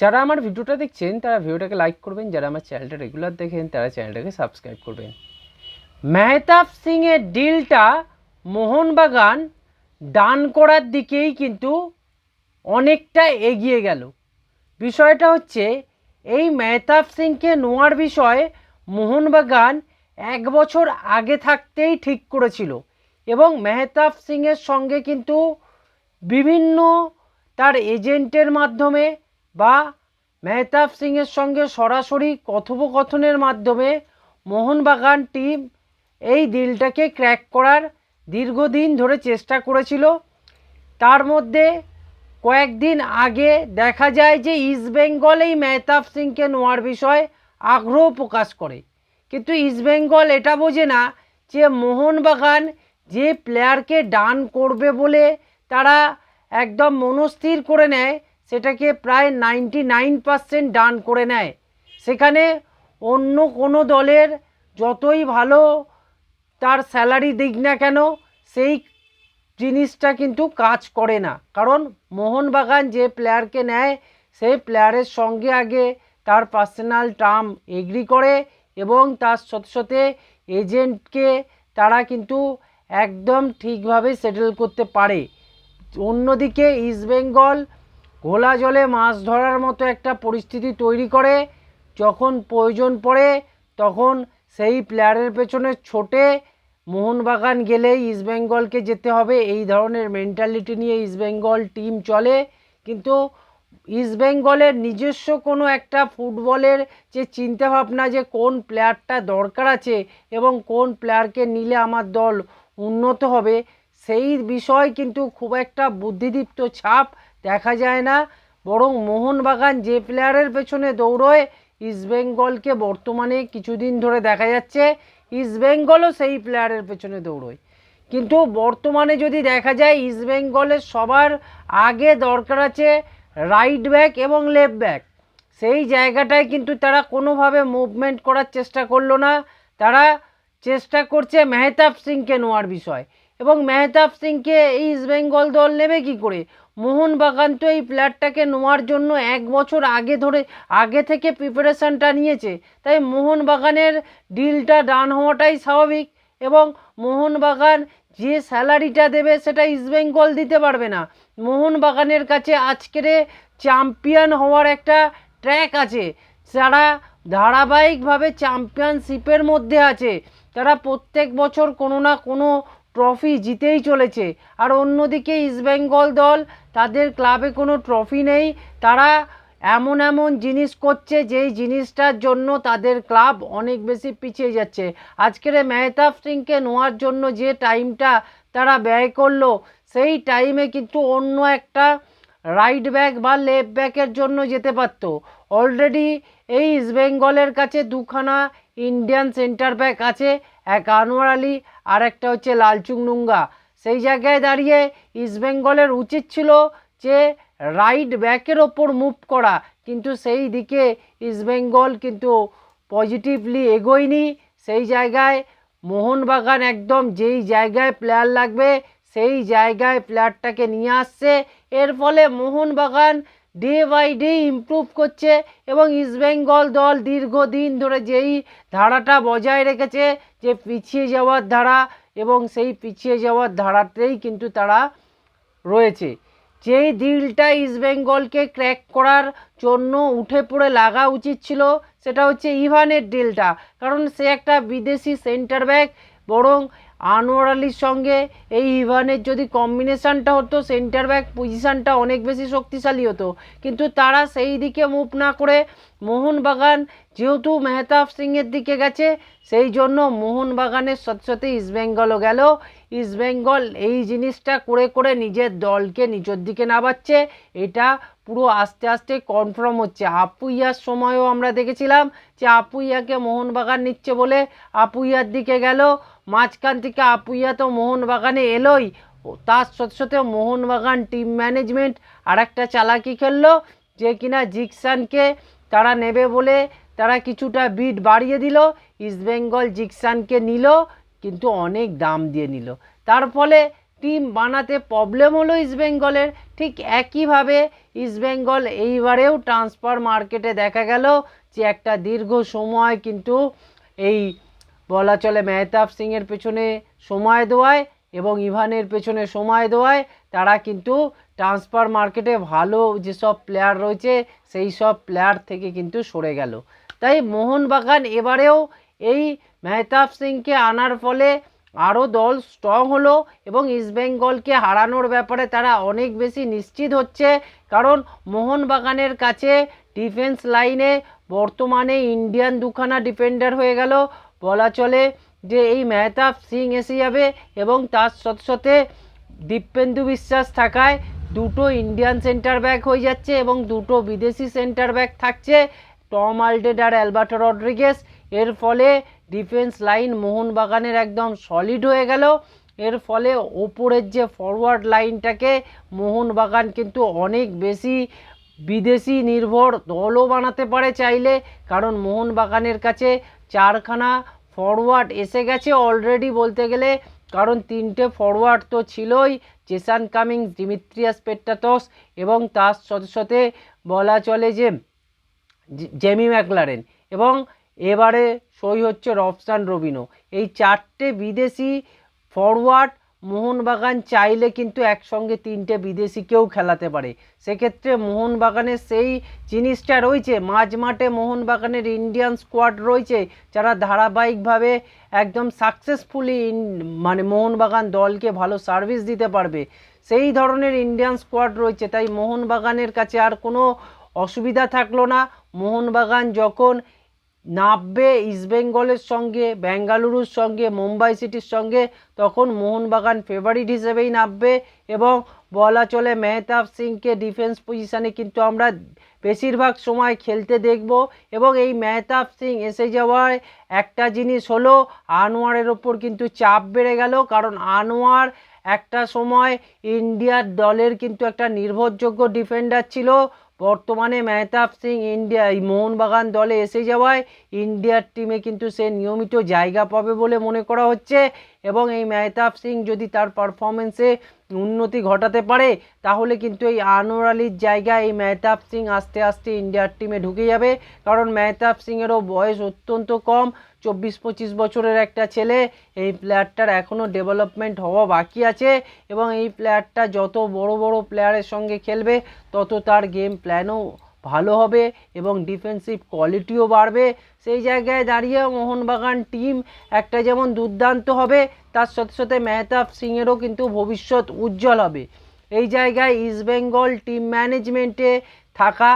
যারা আমার ভিডিওটা দেখছেন, তারা ভিডিওটাকে লাইক করবেন। যারা আমার চ্যানেলটা রেগুলার দেখেন, তারা চ্যানেলটাকে সাবস্ক্রাইব করবেন। মেহতাব সিংয়ের ডিলটা মোহনবাগান ডান করার দিকেই কিন্তু অনেকটা এগিয়ে গেল। বিষয়টা হচ্ছে, এই মেহতাব সিংকে নোয়ার বিষয়ে মোহনবাগান এক বছর আগে থাকতেই ঠিক করেছিল এবং মেহতাব সিংয়ের সঙ্গে কিন্তু বিভিন্ন তার এজেন্টের মাধ্যমে বা মেহতাব সিংয়ের সঙ্গে সরাসরি কথোপকথনের মাধ্যমে মোহনবাগান টিম এই ডিলটাকে ক্র্যাক করার দীর্ঘদিন ধরে চেষ্টা করেছিল। তার মধ্যে কয়েকদিন আগে দেখা যায় যে ইস্টবেঙ্গল এই মেহতাব সিংকে নেওয়ার বিষয়ে আগ্রহ প্রকাশ করে। কিন্তু ইস্টবেঙ্গল এটা বোঝে না যে মোহনবাগান যে প্লেয়ারকে ডান করবে বলে তারা একদম মনস্থির করে নেয় সেটাকে প্রায় নাইনটি নাইন পার্সেন্ট ডান করে নেয়। সেখানে অন্য কোনো দলের যতই ভালো তার স্যালারি দিক না কেন, সেই জিনিসটা কিন্তু কাজ করে না। কারণ মোহনবাগান যে প্লেয়ারকে নেয়, সেই প্লেয়ারের সঙ্গে আগে তার পার্সোনাল টার্ম এগ্রি করে এবং তার সাথে সাথে এজেন্টকে তারা কিন্তু একদম ঠিকভাবে সেটেল করতে পারে। অন্যদিকে ইস্টবেঙ্গল ঘোলা জলে মাছ ধরার মতো একটা পরিস্থিতি তৈরি করে, যখন প্রয়োজন পড়ে, তখন সেই প্লেয়ারের পেছনে ছোটে মোহনবাগান গেলেই ইস্টবেঙ্গলকে যেতে হবে। এই ধরনের মেন্টালিটি নিয়ে ইস্টবেঙ্গল টিম চলে। কিন্তু ইস্টবেঙ্গলের নিজস্ব কোনো একটা ফুটবলের যে চিন্তাভাবনা যে কোন প্লেয়ারটা দরকার আছে এবং কোন প্লেয়ারকে নিলে আমার দল উন্নত হবে, সেই বিষয় কিন্তু খুব একটা বুদ্ধিদীপ্ত ছাপ দেখা যায় না। বরং মোহনবাগান যে প্লেয়ারের পেছনে দৌড়য় ইস্টবেঙ্গলকে বর্তমানে কিছুদিন ধরে দেখা যাচ্ছে ইস্টবেঙ্গলও সেই প্লেয়ারের পেছনে দৌড়য়। কিন্তু বর্তমানে যদি দেখা যায় ইস্টবেঙ্গলের সবার আগে দরকার আছে রাইট ব্যাক এবং লেফট ব্যাক সেই জায়গাটায় কিন্তু তারা কোনোভাবে মুভমেন্ট করার চেষ্টা করল না। তারা চেষ্টা করছে মেহতাব সিংকে নেওয়ার বিষয়। এবং মেহতাব সিংকে ইস্টবেঙ্গল দল নেবে কি করে? মোহনবাগান তো এই প্লেয়ারটাকে নেওয়ার জন্য এক বছর আগে ধরে, আগে থেকে প্রিপারেশানটা নিয়েছে। তাই মোহনবাগানের ডিলটা ডান হওয়াটাই স্বাভাবিক এবং মোহনবাগান যে স্যালারিটা দেবে সেটা ইস্টবেঙ্গল দিতে পারবে না। মোহনবাগানের কাছে আজকের চ্যাম্পিয়ন হওয়ার একটা ট্র্যাক আছে। যারা ধারাবাহিকভাবে চ্যাম্পিয়নশিপের মধ্যে আছে, তারা প্রত্যেক বছর কোনো না কোনো ট্রফি জিতেই চলেছে। আর অন্যদিকে ইস্টবেঙ্গল দল তাদের ক্লাবে কোনো ট্রফি নেই। তারা এমন এমন জিনিস করছে, যেই জিনিসটার জন্য তাদের ক্লাব অনেক বেশি পিছিয়ে যাচ্ছে। আজকের মেহতাব সিংকে নেওয়ার জন্য যে টাইমটা তারা ব্যয় করল, সেই টাইমে কিন্তু অন্য একটা রাইট ব্যাক বা লেফট ব্যাকের জন্য যেতে পারতো। অলরেডি এই ইস্টবেঙ্গলের কাছে দুখানা ইন্ডিয়ান সেন্টার ব্যাক আছে, এক আনোয়ার আলী আর একটা হচ্ছে লালচুং নুঙ্গা। সেই জায়গায় দাঁড়িয়ে ইস্টবেঙ্গলের উচিত ছিল যে রাইট ব্যাকের ওপর মুভ করা। কিন্তু সেই দিকে ইস্টবেঙ্গল কিন্তু পজিটিভলি এগোয়নি। সেই জায়গায় মোহনবাগান একদম যেই জায়গায় প্লেয়ার লাগবে, সেই জায়গায় প্লেয়ারটাকে নিয়ে আসছে। এর ফলে Mohun Bagan day by day improve করছে এবং ইস্টবেঙ্গল দল দীর্ঘদিন ধরে যেই ধারাটা বজায় রেখেছে, যে পিছিয়ে যাওয়ার ধারা এবং সেই পিছিয়ে যাওয়ার ধারাতেই কিন্তু তারা রয়েছে। যে ডিলটা ইস্টবেঙ্গলকে ক্র্যাক করার জন্য উঠে পড়ে লাগা উচিত ছিল, সেটা হচ্ছে ইভানের ডিলটা কারণ সে একটা বিদেশি সেন্টার ব্যাক বরং আনোয়ার আলীর সঙ্গে এই ইভানের যদি কম্বিনেশানটা হতো সেন্টার ব্যাক পজিশানটা অনেক বেশি শক্তিশালী হতো। কিন্তু তারা সেই দিকে মুভ না করে মোহনবাগান যেহেতু মেহতাব সিংয়ের দিকে গেছে, সেই জন্য মোহনবাগানের সাথে সাথে ইস্টবেঙ্গলও গেল। ইস্টবেঙ্গল এই জিনিসটা করে করে নিজের দলকে নিজের দিকে নামাচ্ছে। এটা পুরো আস্তে আস্তে কনফার্ম হচ্ছে। আপুইয়ার সময়ও আমরা দেখেছিলাম যে আপুইয়াকে মোহনবাগান নিচ্ছে বলে আপুইয়ার দিকে গেল। মাঝখান থেকে আপুইয়া তো মোহনবাগানে এলোই। তার সাথে সাথে মোহনবাগান টিম ম্যানেজমেন্ট আর একটা চালাকি খেললো, যে কিনা জিকসানকে তারা নেবে বলে তারা কিছুটা বিট বাড়িয়ে দিল ইস্টবেঙ্গল জিকসানকে নিল, কিন্তু অনেক দাম দিয়ে নিল। তার ফলে টিম বানাতে প্রবলেম হলো ইস্টবেঙ্গলের ঠিক একইভাবে ইস্টবেঙ্গল এইবারেও ট্রান্সফার মার্কেটে দেখা গেল যে একটা দীর্ঘ সময় কিন্তু এই বলা চলে মেহতাব সিংয়ের পেছনে সময় দেওয়ায় এবং ইভানের পেছনে সময় দেওয়ায় তারা কিন্তু ট্রান্সফার মার্কেটে ভালো যেসব প্লেয়ার রয়েছে, সেই সব প্লেয়ার থেকে কিন্তু সরে গেল। তাই মোহনবাগান এবারেও এই মেহতাব সিংকে আনার ফলে আরও দল স্ট্রং হলো এবং ইস্টবেঙ্গলকে হারানোর ব্যাপারে তারা অনেক বেশি নিশ্চিত হচ্ছে। কারণ মোহনবাগানের কাছে ডিফেন্স লাইনে বর্তমানে ইন্ডিয়ান দুখানা ডিফেন্ডার হয়ে গেল। বলা চলে যে এই মেহতাব সিং এসে যাবে এবং তার সাথে সাথে দীপেন্দু বিশ্বাস থাকায় দুটো ইন্ডিয়ান সেন্টার ব্যাক হয়ে যাচ্ছে এবং দুটো বিদেশি সেন্টার ব্যাক থাকছে। টম আলডেড আর অ্যালবার্টো রড্রিগেস। এর ফলে ডিফেন্স লাইন মোহনবাগানের একদম সলিড হয়ে গেল। এর ফলে ওপরের যে ফরওয়ার্ড লাইনটাকে মোহনবাগান কিন্তু অনেক বেশি বিদেশি নির্ভর দলও বানাতে পারে চাইলে। কারণ মোহনবাগানের কাছে চারখানা ফরওয়ার্ড এসে গেছে অলরেডি বলতে গেলে, কারণ তিনটে ফরওয়ার্ড তো ছিলই জেসান কামিংস ডিমিত্রিয়াস পেট্টাতস এবং তার সাথে সাথে বলা চলে যে জেমি ম্যাকলারেন এবং এবারে সই হচ্ছে রফসান রবিনো এই চারটে বিদেশি ফরওয়ার্ড মোহনবাগান চাইলে কিন্তু একসঙ্গে তিনটে বিদেশিকেও খেলাতে পারে। সেক্ষেত্রে মোহনবাগানের সেই জিনিসটা রয়েছে মাঝ মাঠে মোহনবাগানের ইন্ডিয়ান স্কোয়াড রয়েছে, যারা ধারাবাহিকভাবে একদম সাকসেসফুলি মানে মোহনবাগান দলকে ভালো সার্ভিস দিতে পারবে। সেই ধরনের ইন্ডিয়ান স্কোয়াড রয়েছে, তাই মোহনবাগানের কাছে আর কোনো অসুবিধা থাকল না। মোহনবাগান যখন নামবে ইস্টবেঙ্গলের সঙ্গে বেঙ্গালুরুর সঙ্গে মুম্বাই সিটির সঙ্গে, তখন মোহনবাগান ফেভারিট হিসেবেই নামবে এবং বলা চলে মেহতাব সিংকে ডিফেন্স পজিশানে কিন্তু আমরা বেশিরভাগ সময় খেলতে দেখব এবং এই মেহতাব সিং এসে যাওয়ায় একটা জিনিস হলো, আনোয়ারের ওপর কিন্তু চাপ বেড়ে গেল কারণ আনোয়ার একটা সময় ইন্ডিয়ার দলের কিন্তু একটা নির্ভরযোগ্য ডিফেন্ডার ছিল। বর্তমানে মেহতাব সিং ইন্ডিয়া, এই মোহনবাগান দলে এসে যাওয়ায় ইন্ডিয়ার টিমে কিন্তু সে নিয়মিত জায়গা পাবে বলে মনে করা হচ্ছে এবং এই মেহতাব সিং যদি তার পারফরমেন্সে উন্নতি ঘটাতে পারে, তাহলে কিন্তু এই আনোয়ার আলীর জায়গায় এই মেহতাব সিং আস্তে আস্তে ইন্ডিয়ার টিমে ঢুকে যাবে। কারণ মেহতাব সিংয়েরও বয়স অত্যন্ত কম। চব্বিশ পঁচিশ বছরের একটা ছেলে, এই প্লেয়ারটার এখনও ডেভেলপমেন্ট হওয়া বাকি আছে এবং এই প্লেয়ারটা যত বড় বড় প্লেয়ারের সঙ্গে খেলবে, তত তার গেম প্ল্যানও ভালো হবে এবং ডিফেন্সিভ কোয়ালিটিও বাড়বে। সেই জায়গায় দাঁড়িয়ে মোহনবাগান টিম একটা যেমন দুর্দান্ত হবে, তার সাথে সাথে মেহতাব সিংয়েরও কিন্তু ভবিষ্যৎ উজ্জ্বল হবে। এই জায়গায় ইস্টবেঙ্গল টিম ম্যানেজমেন্টে থাকা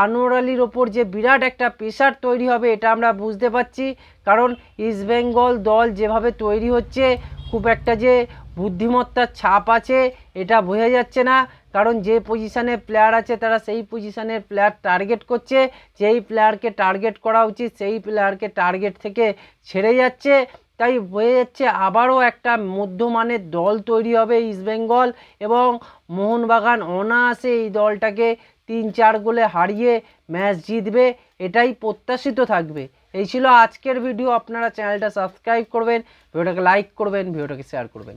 আনোয়ার আলীর ওপর যে বিরাট একটা প্রেশার তৈরি হবে, এটা আমরা বুঝতে পারছি। কারণ ইস্টবেঙ্গল দল যেভাবে তৈরি হচ্ছে, খুব একটা যে বুদ্ধিমত্তার ছাপ আছে, এটা বোঝা যাচ্ছে না। কারণ যে পজিশানে প্লেয়ার আছে, তারা সেই পজিশানের প্লেয়ার টার্গেট করছে। যেই প্লেয়ারকে টার্গেট করা উচিত, সেই প্লেয়ারকে টার্গেট থেকে ছেড়ে যাচ্ছে। তাই হয়ে যাচ্ছে আবারও একটা মধ্যমানের দল তৈরি হবে ইস্টবেঙ্গল এবং মোহনবাগান অনায়াসে এই দলটাকে তিন চার গোলে হারিয়ে ম্যাচ জিতবে, এটাই প্রত্যাশিত থাকবে। এই ছিল আজকের ভিডিও আপনারা চ্যানেলটা সাবস্ক্রাইব করবেন ভিডিওটাকে লাইক করবেন ভিডিওটাকে শেয়ার করবেন।